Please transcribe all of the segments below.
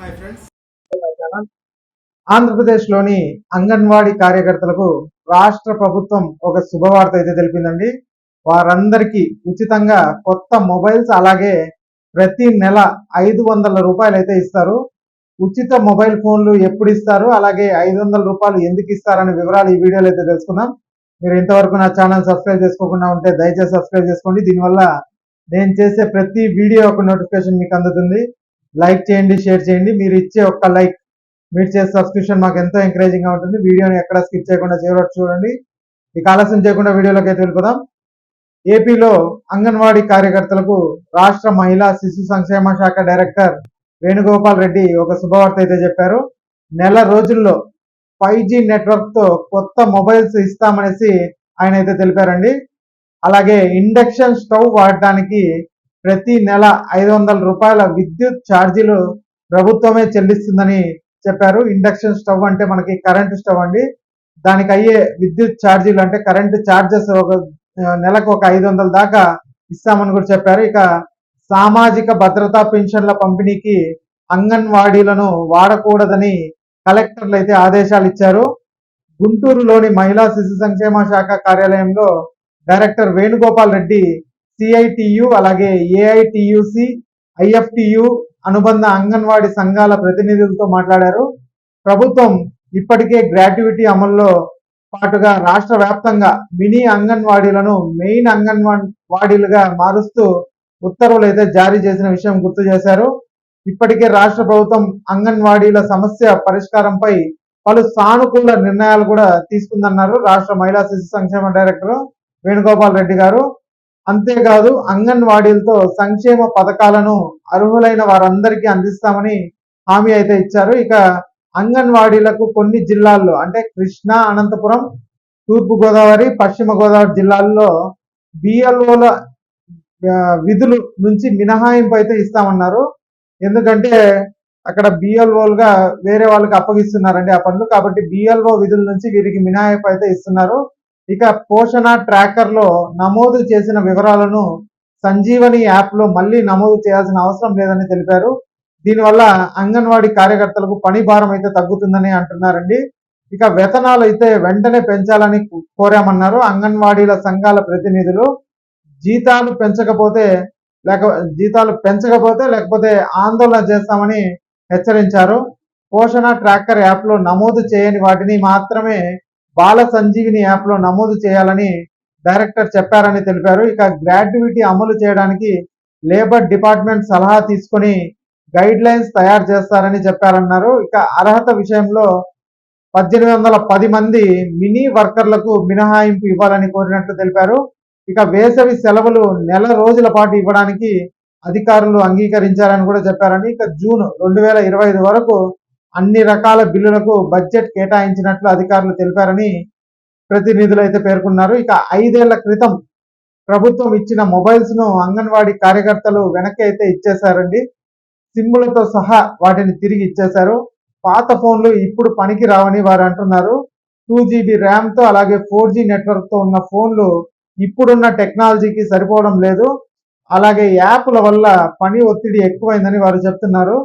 Hi friends ఆంధ్రప్రదేశ్లోని అంగన్వాడీ కార్యకర్తలకు రాష్ట్ర ప్రభుత్వం ఒక శుభవార్త అయితే తెలిపిందండి. వారందరికీ ఉచితంగా కొత్త మొబైల్స్ అలాగే ప్రతి నెల ఐదు వందల రూపాయలు అయితే ఇస్తారు. ఉచిత మొబైల్ ఫోన్లు ఎప్పుడు ఇస్తారు? అలాగే ఐదు వందల రూపాయలు ఎందుకు ఇస్తారనే వివరాలు ఈ వీడియోలో అయితే తెలుసుకుందాం. మీరు ఇంతవరకు నా ఛానల్ సబ్స్క్రైబ్ చేసుకోకుండా ఉంటే దయచేసి సబ్స్క్రైబ్ చేసుకోండి. దీనివల్ల నేను చేసే ప్రతి వీడియో యొక్క నోటిఫికేషన్ మీకు అందుతుంది. లైక్ చేయండి షేర్ చేయండి. మీరు ఇచ్చే ఒక్క లైక్ మీరు చేసే సబ్స్క్రిప్షన్ మాకు ఎంతో ఎంకరేజింగ్గా ఉంటుంది. వీడియోని ఎక్కడ స్కిప్ చేయకుండా చివరకు చూడండి. ఇక ఆలస్యం చేయకుండా వీడియోలోకి అయితే వెళ్ళిపోదాం. ఏపీలో అంగన్వాడీ కార్యకర్తలకు రాష్ట్ర మహిళా శిశు సంక్షేమ శాఖ డైరెక్టర్ వేణుగోపాల్ రెడ్డి ఒక శుభవార్త అయితే చెప్పారు. నెల రోజుల్లో ఫైవ్ జీ నెట్వర్క్తో కొత్త మొబైల్స్ ఇస్తామనేసి ఆయన అయితే తెలిపారండి. అలాగే ఇండక్షన్ స్టవ్ వాడటానికి ప్రతి నెల ఐదు వందల రూపాయల విద్యుత్ ఛార్జీలు ప్రభుత్వమే చెల్లిస్తుందని చెప్పారు. ఇండక్షన్ స్టవ్ అంటే మనకి కరెంటు స్టవ్ అండి. దానికి అయ్యే విద్యుత్ ఛార్జీలు అంటే కరెంట్ ఛార్జెస్ ఒక నెలకు ఒక ఐదు వందల దాకా ఇస్తామని కూడా చెప్పారు. ఇక సామాజిక భద్రతా పెన్షన్ల పంపిణీకి అంగన్వాడీలను వాడకూడదని కలెక్టర్లు అయితే ఆదేశాలు ఇచ్చారు. గుంటూరులోని మహిళా శిశు సంక్షేమ శాఖ కార్యాలయంలో డైరెక్టర్ వేణుగోపాల్ రెడ్డి సిఐటియు అలాగే ఏఐటియుసి ఐఎఫ్టియు అనుబంధ అంగన్వాడీ సంఘాల ప్రతినిధులతో మాట్లాడారు. ప్రభుత్వం ఇప్పటికే గ్రాట్యుటీ అమల్లో పాటుగా రాష్ట్ర వ్యాప్తంగా మినీ అంగన్వాడీలను మెయిన్ అంగన్వాడీలుగా మారుస్తూ ఉత్తర్వులు అయితే జారీ చేసిన విషయం గుర్తు చేశారు. ఇప్పటికే రాష్ట్ర ప్రభుత్వం అంగన్వాడీల సమస్య పరిష్కారంపై పలు సానుకూల నిర్ణయాలు కూడా తీసుకుందన్నారు రాష్ట్ర మహిళా శిశు సంక్షేమ డైరెక్టర్ వేణుగోపాల్ రెడ్డి గారు. అంతేకాదు అంగన్వాడీలతో సంక్షేమ పథకాలను అర్హులైన వారందరికీ అందిస్తామని హామీ అయితే ఇచ్చారు. ఇక అంగన్వాడీలకు కొన్ని జిల్లాల్లో అంటే కృష్ణా అనంతపురం తూర్పు గోదావరి పశ్చిమ గోదావరి జిల్లాల్లో బిఎల్ఓల విధులు నుంచి మినహాయింపు అయితే ఇస్తామన్నారు. ఎందుకంటే అక్కడ బిఎల్ఓలుగా వేరే వాళ్ళకి అప్పగిస్తున్నారండి ఆ పనులు. కాబట్టి బిఎల్ఓ విధుల నుంచి వీరికి మినహాయింపు అయితే ఇస్తున్నారు. ఇక పోషణ ట్రాకర్లో నమోదు చేసిన వివరాలను సంజీవని యాప్లో మళ్ళీ నమోదు చేయాల్సిన అవసరం లేదని తెలిపారు. దీనివల్ల అంగన్వాడీ కార్యకర్తలకు పని భారం అయితే తగ్గుతుందని అంటున్నారండి. ఇక వేతనాలు అయితే వెంటనే పెంచాలని కోరామన్నారు. అంగన్వాడీల సంఘాల ప్రతినిధులు జీతాలు పెంచకపోతే లేక జీతాలు పెంచకపోతే లేకపోతే ఆందోళన చేస్తామని హెచ్చరించారు. పోషణ ట్రాకర్ యాప్లో నమోదు చేయని వాటిని మాత్రమే బాల సంజీవిని యాప్లో నమోదు చేయాలని డైరెక్టర్ చెప్పారని తెలిపారు. ఇక గ్రాడ్యుయిటీ అమలు చేయడానికి లేబర్ డిపార్ట్మెంట్ సలహా తీసుకొని గైడ్ లైన్స్ తయారు చేస్తారని చెప్పారన్నారు. ఇక అర్హత విషయంలో పద్దెనిమిది వందల పది మంది మినీ వర్కర్లకు మినహాయింపు ఇవ్వాలని కోరినట్లు తెలిపారు. ఇక వేసవి సెలవులు నెల రోజుల పాటు ఇవ్వడానికి అధికారులు అంగీకరించారని కూడా చెప్పారని. ఇక జూన్ రెండు వేల ఇరవై ఐదు వరకు అన్ని రకాల బిల్లులకు బడ్జెట్ కేటాయించినట్లు అధికారులు తెలిపారని ప్రతినిధులు అయితే పేర్కొన్నారు. ఇక ఐదేళ్ళ క్రితం ప్రభుత్వం ఇచ్చిన మొబైల్స్ను అంగన్వాడీ కార్యకర్తలు వెనక్కి అయితే ఇచ్చేశారండి. సిమ్ములతో సహా వాటిని తిరిగి ఇచ్చేశారు. పాత ఫోన్లు ఇప్పుడు పనికి రావని వారు అంటున్నారు. టూ జీబీ ర్యామ్తో అలాగే ఫోర్ జీ నెట్వర్క్తో ఉన్న ఫోన్లు ఇప్పుడున్న టెక్నాలజీకి సరిపోవడం లేదు. అలాగే యాప్ల వల్ల పని ఒత్తిడి ఎక్కువైందని వారు చెప్తున్నారు.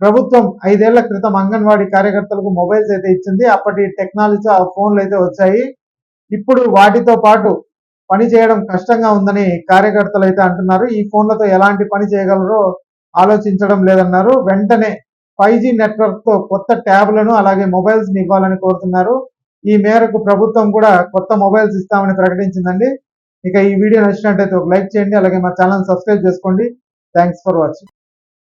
ప్రభుత్వం ఐదేళ్ళ క్రితం అంగన్వాడీ కార్యకర్తలకు మొబైల్స్ అయితే ఇచ్చింది. అప్పటి టెక్నాలజీ ఆ ఫోన్లు అయితే వచ్చాయి. ఇప్పుడు వాటితో పాటు పని చేయడం కష్టంగా ఉందని కార్యకర్తలు అయితే అంటున్నారు. ఈ ఫోన్లతో ఎలాంటి పని చేయగలరో ఆలోచించడం లేదన్నారు. వెంటనే ఫైవ్ జీ నెట్వర్క్తో కొత్త ట్యాబ్లను అలాగే మొబైల్స్ని ఇవ్వాలని కోరుతున్నారు. ఈ మేరకు ప్రభుత్వం కూడా కొత్త మొబైల్స్ ఇస్తామని ప్రకటించిందండి. ఇక ఈ వీడియో నచ్చినట్టయితే ఒక లైక్ చేయండి. అలాగే మా ఛానల్ సబ్స్క్రైబ్ చేసుకోండి. Thanks for watching.